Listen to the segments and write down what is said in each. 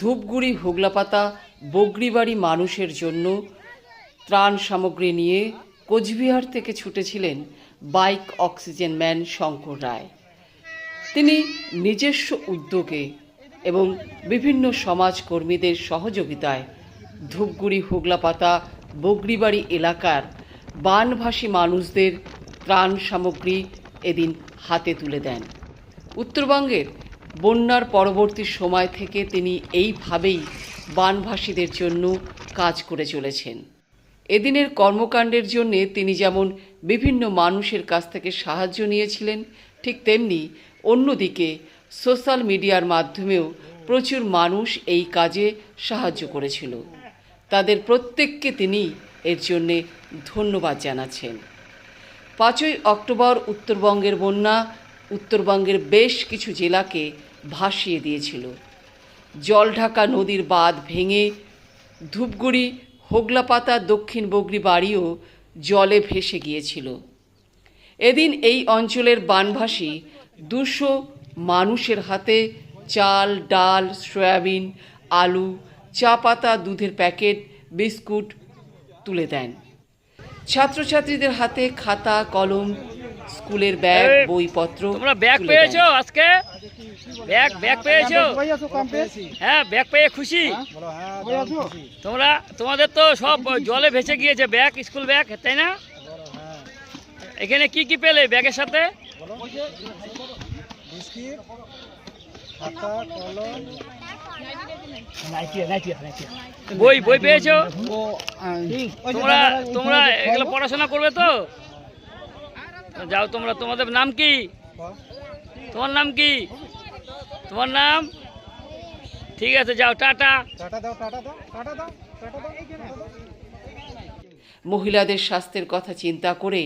ধূপগুড়ি হুগলাপাতা বগরিবাড়ি মানুষের জন্য ত্রাণ সামগ্রী নিয়ে কোচবিহার থেকে ছুটেছিলেন bike oxygen man Shankar Roy. তিনি নিজস্ব উদ্যোগে এবং বিভিন্ন সমাজকর্মীদের সহযোগিতায় ধূপগুড়ি হুগলাপাতা বগরিবাড়ি এলাকার বানভাসী মানুষদের ত্রাণ সামগ্রী এদিন হাতে তুলে দেন। উত্তরবঙ্গের বন্যার পরবর্তী সময় থেকে তিনি এইভাবেই বানভাসীদের জন্য কাজ করে চলেছেন। এদিনের কর্মকাণ্ডের জন্য তিনি যেমন বিভিন্ন মানুষের কাছ থেকে সাহায্য নিয়েছিলেন, ঠিক তেমনি অন্যদিকে সোশ্যাল মিডিয়ার মাধ্যমেও প্রচুর মানুষ এই কাজে সাহায্য করেছিল। তাদের প্রত্যেককে তিনি এর জন্যে ধন্যবাদ জানাচ্ছেন। পাঁচই অক্টোবর উত্তরবঙ্গের বন্যা উত্তরবঙ্গের বেশ কিছু জেলাকে ভাসিয়ে দিয়েছিল। জলঢাকা নদীর বাঁধ ভেঙে ধূপগুড়ি, হোগলাপাতা, দক্ষিণ বগরি বাড়িও জলে ভেসে গিয়েছিল। এদিন এই অঞ্চলের বানভাসী দুশো মানুষের হাতে চাল, ডাল, সয়াবিন, আলু চা পাতা দুধের প্যাকেট, বিস্কুট তুলে দেন। ছাত্রছাত্রীদের হাতে খাতা, কলম স্কুলের ব্যাগ বইপত্র তোমরা ব্যাগ পেয়েছ আজকে? ব্যাগ ব্যাগ পেয়েছ? হ্যাঁ ব্যাগ পেয়ে খুশি। তোমরা তোমাদের তো সব জলে ভেসে গিয়েছে ব্যাগ স্কুল ব্যাগ তাই না? এখানে কি কি পেলে ব্যাগের সাথে? বই বই পেয়েছ? তোমরা তোমরা এগুলো পড়াশোনা করবে তো? যাও তোমরা তোমাদের নাম কি? তোমার নাম কি? তোমার নাম? ঠিক আছে যাও টাটা। মহিলাদের স্বাস্থ্যের কথা চিন্তা করে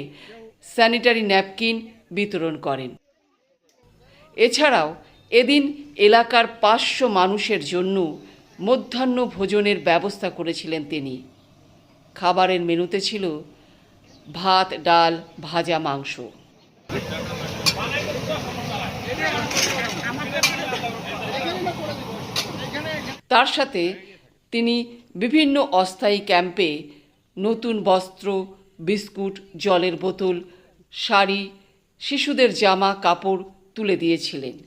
স্যানিটারি ন্যাপকিন বিতরণ করেন। এছাড়াও এদিন এলাকার পাঁচশো মানুষের জন্য মধ্যাহ্ন ভোজনের ব্যবস্থা করেছিলেন তিনি। খাবারের মেনুতে ছিল ভাত, ডাল, ভাজা মাংস। তার সাথে তিনি বিভিন্ন অস্থায়ী ক্যাম্পে নতুন বস্ত্র, বিস্কুট, জলের বোতল, শাড়ি, শিশুদের জামা, কাপড় তুলে দিয়েছিলেন।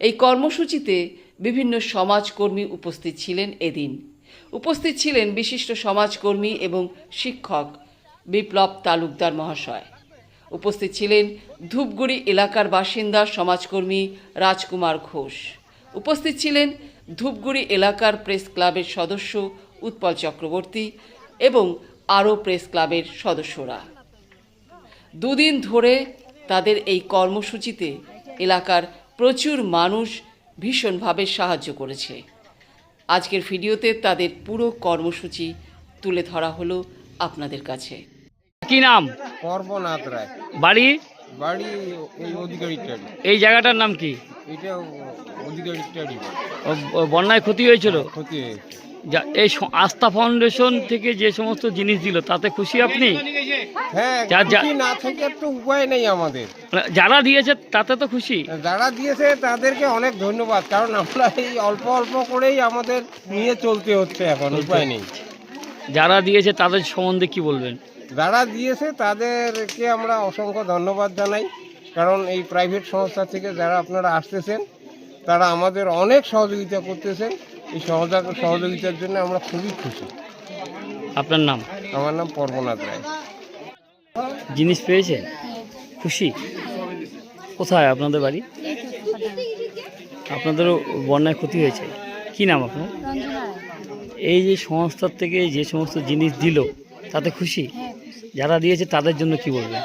এই কর্মসূচিতে বিভিন্ন সমাজকর্মী উপস্থিত ছিলেন এদিন। উপস্থিত ছিলেন বিশিষ্ট সমাজকর্মী এবং শিক্ষক বিপ্লব তালুকদার মহাশয়। উপস্থিত ছিলেন ধূপগুড়ি এলাকার বাসিন্দা সমাজকর্মী রাজকুমার ঘোষ। উপস্থিত ছিলেন ধূপগুড়ি এলাকার প্রেস ক্লাবের সদস্য উৎপল চক্রবর্তী এবং আরও প্রেস ক্লাবের সদস্যরা। দুদিন ধরে তাদের এই কর্মসূচিতে এলাকার প্রচুর মানুষ ভীষণভাবে সাহায্য করেছে। আজকের ভিডিওতে তাদের পুরো কর্মসূচি তুলে ধরা হলো আপনাদের কাছে। কি নাম? পর্বনাথ রায়। বাড়ি? এই জায়গাটার নাম কি? এটা বন্যায় ক্ষতি হয়েছিল? ক্ষতি যা এই আস্থা ফাউন্ডেশন থেকে যে সমস্ত জিনিস দিল তাতে খুশি আপনি? হ্যাঁ না থেকে একটু উপায় নেই আমাদের। যারা দিয়েছে তাতে তো খুশি? যারা দিয়েছে তাদেরকে অনেক ধন্যবাদ কারণ আমরা এই অল্প অল্প করেই আমাদের নিয়ে চলতে হচ্ছে এখন উপায় নেই। যারা দিয়েছে তাদের সম্বন্ধে কি বলবেন? যারা দিয়েছে তাদেরকে আমরা অসংখ্য ধন্যবাদ জানাই। কারণ এই প্রাইভেট সংস্থা থেকে যারা আপনারা আসতেছেন তারা আমাদের অনেক সহযোগিতা করতেছেন। এই সহযোগ- সহযোগিতার জন্য আমরা খুবই খুশি। আপনার নাম? আমার নাম পর্বনাথ রায়। জিনিস পেয়েছেন খুশি? কোথায়? আপনাদের বাড়ি? আপনাদেরও বন্যায় ক্ষতি হয়েছে। কি নাম আপনার? এই যে সংস্থার থেকে যে সমস্ত জিনিস দিল তাতে খুশি? হ্যাঁ যারা দিয়েছে তাদের জন্য কি করেছে।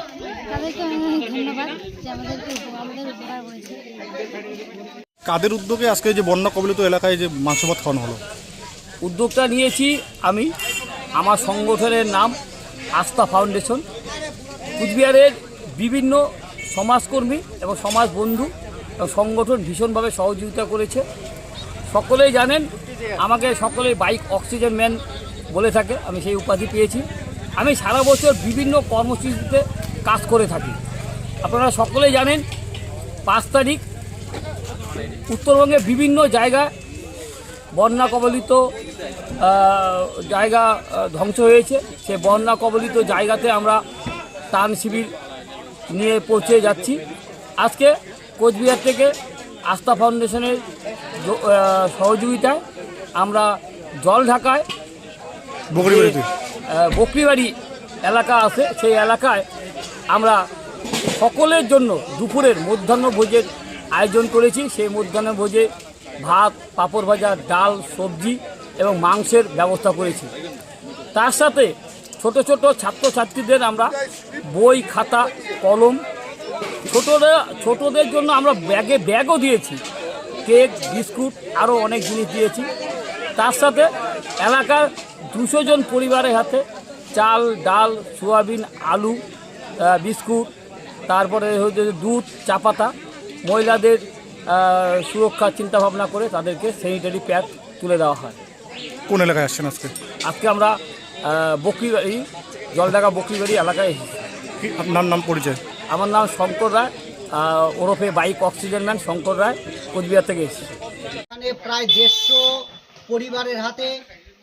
কাদের উদ্যোগে আজকে যে বন্যা কবলিত এলাকায় যে মাংস ভাত খাওয়ানো হলো? উদ্যোগটা নিয়েছি আমি। আমার সংগঠনের নাম আস্থা ফাউন্ডেশন। কুচবিহারের বিভিন্ন সমাজকর্মী এবং সমাজ বন্ধু এবং সংগঠন ভীষণভাবে সহযোগিতা করেছে। সকলেই জানেন আমাকে সকলেই বাইক অক্সিজেন ম্যান বলে থাকে, আমি সেই উপাধি পেয়েছি। আমি সারা বছর বিভিন্ন কর্মসূচিতে কাজ করে থাকি। আপনারা সকলেই জানেন, পাঁচ তারিখ উত্তরবঙ্গে বিভিন্ন জায়গায় বন্যা কবলিত জায়গা ধ্বংস হয়েছে। সে বন্যা কবলিত জায়গাতে আমরা ত্রাণ শিবির নিয়ে পৌঁছে যাচ্ছি। আজকে কোচবিহার থেকে আস্থা ফাউন্ডেশনের সহযোগিতায় আমরা জল ঢাকায় বকরিবাড়ি এলাকা আছে সেই এলাকায় আমরা সকলের জন্য দুপুরের মধ্যাহ্ন ভোজের আয়োজন করেছি। সেই মধ্যাহ্ন ভোজে ভাত পাঁপড় ভাজা ডাল সবজি এবং মাংসের ব্যবস্থা করেছি। তার সাথে ছোট ছোট ছাত্রছাত্রীদের আমরা বই খাতা কলম ছোটদের ছোটদের জন্য আমরা ব্যাগে ব্যাগও দিয়েছি। কেক বিস্কুট আরও অনেক জিনিস দিয়েছি। তার সাথে এলাকার দুশো জন পরিবারের হাতে চাল ডাল সোয়াবিন আলু বিস্কুট তারপরে হচ্ছে দুধ চা পাতা মহিলাদের সুরক্ষার চিন্তাভাবনা করে তাদেরকে স্যানিটারি প্যাড তুলে দেওয়া হয়। কোন এলাকায় আসছেন আজকে? আজকে আমরা বকরিবাড়ি জলডাকা বকরিবাড়ি এলাকায় এসেছি। আপনার নাম পরিচয়? আমার নাম শঙ্কর রায়। ওরফে bike oxygen man Shankar Roy Coochbehar থেকে এসেছি। এখানে প্রায় দেড়শো পরিবারের হাতে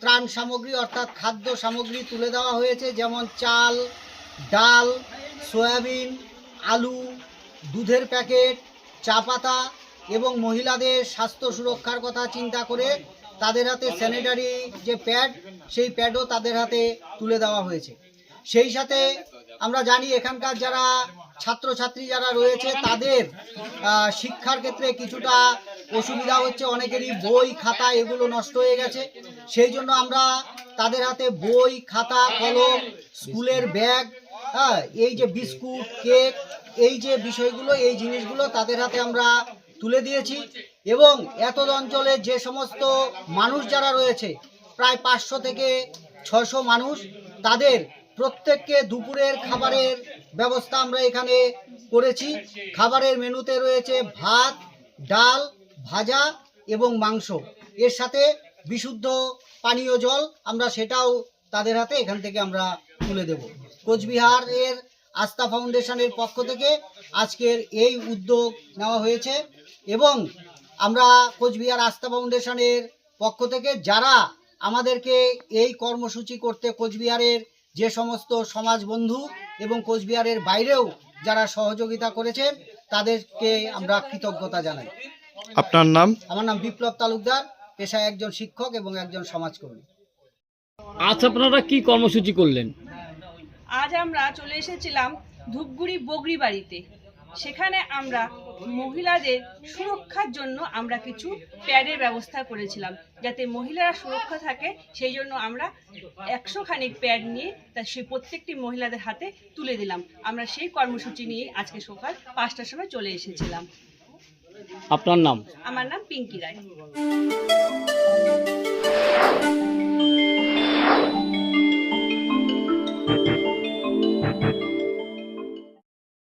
ত্রাণ সামগ্রী অর্থাৎ খাদ্য সামগ্রী তুলে দেওয়া হয়েছে, যেমন চাল, ডাল, সয়াবিন, আলু, দুধের প্যাকেট, চা পাতা এবং মহিলাদের স্বাস্থ্য সুরক্ষার কথা চিন্তা করে তাদের হাতে স্যানিটারি যে প্যাড, সেই প্যাডও তাদের হাতে তুলে দেওয়া হয়েছে। সেই সাথে আমরা জানি এখানকার যারা ছাত্রছাত্রী যারা রয়েছে, তাদের শিক্ষার ক্ষেত্রে কিছুটা অসুবিধা হচ্ছে। অনেকেরই বই, খাতা এগুলো নষ্ট হয়ে গেছে। সেই জন্য আমরা তাদের হাতে বই, খাতা, কলম, স্কুলের ব্যাগ হ্যাঁ এই যে বিস্কুট, কেক, এই যে বিষয়গুলো, এই জিনিসগুলো তাদের হাতে আমরা তুলে দিয়েছি। এবং এত অঞ্চলে যে সমস্ত মানুষ যারা রয়েছে, প্রায় পাঁচশো থেকে ছশো মানুষ, তাদের প্রত্যেককে দুপুরের খাবারের ব্যবস্থা আমরা এখানে করেছি। খাবারের মেনুতে রয়েছে ভাত, ডাল, ভাজা এবং মাংস। এর সাথে বিশুদ্ধ পানীয় জল আমরা সেটাও তাদের হাতে এখান থেকে আমরা তুলে দেব। কোচবিহারের আস্থা ফাউন্ডেশনের পক্ষ থেকে আজকের এই উদ্যোগ নেওয়া হয়েছে এবং আমরা কোচবিহার আস্থা ফাউন্ডেশনের পক্ষ থেকে যারা আমাদেরকে এই কর্মসূচি করতে কোচবিহারের যে সমস্ত সমাজ বন্ধু এবং কোচবিহারের বাইরেও যারা সহযোগিতা করেছেন তাদেরকে আমরা কৃতজ্ঞতা জানাই। আপনার নাম? আমার নাম বিপ্লব তালুকদার পেশায় একজন শিক্ষক এবং একজন সমাজকর্মী। আজ আপনারা কি কর্মসূচি করলেন? আজ আমরা চলে এসেছিলাম ধূপগুড়ি বগরি বাড়িতে সেখানে আমরা মহিলাদের সুরক্ষার জন্য আমরা কিছু প্যাডের ব্যবস্থা করেছিলাম। যাতে মহিলারা সুরক্ষা থাকে সেই জন্য আমরা একশো খানিক প্যাড নিয়ে তা সেই প্রত্যেকটি মহিলাদের হাতে তুলে দিলাম। আমরা সেই কর্মসূচি নিয়ে আজকে সকাল পাঁচটার সময় চলে এসেছিলাম। আপনার নাম? আমার নাম পিঙ্কি রায়।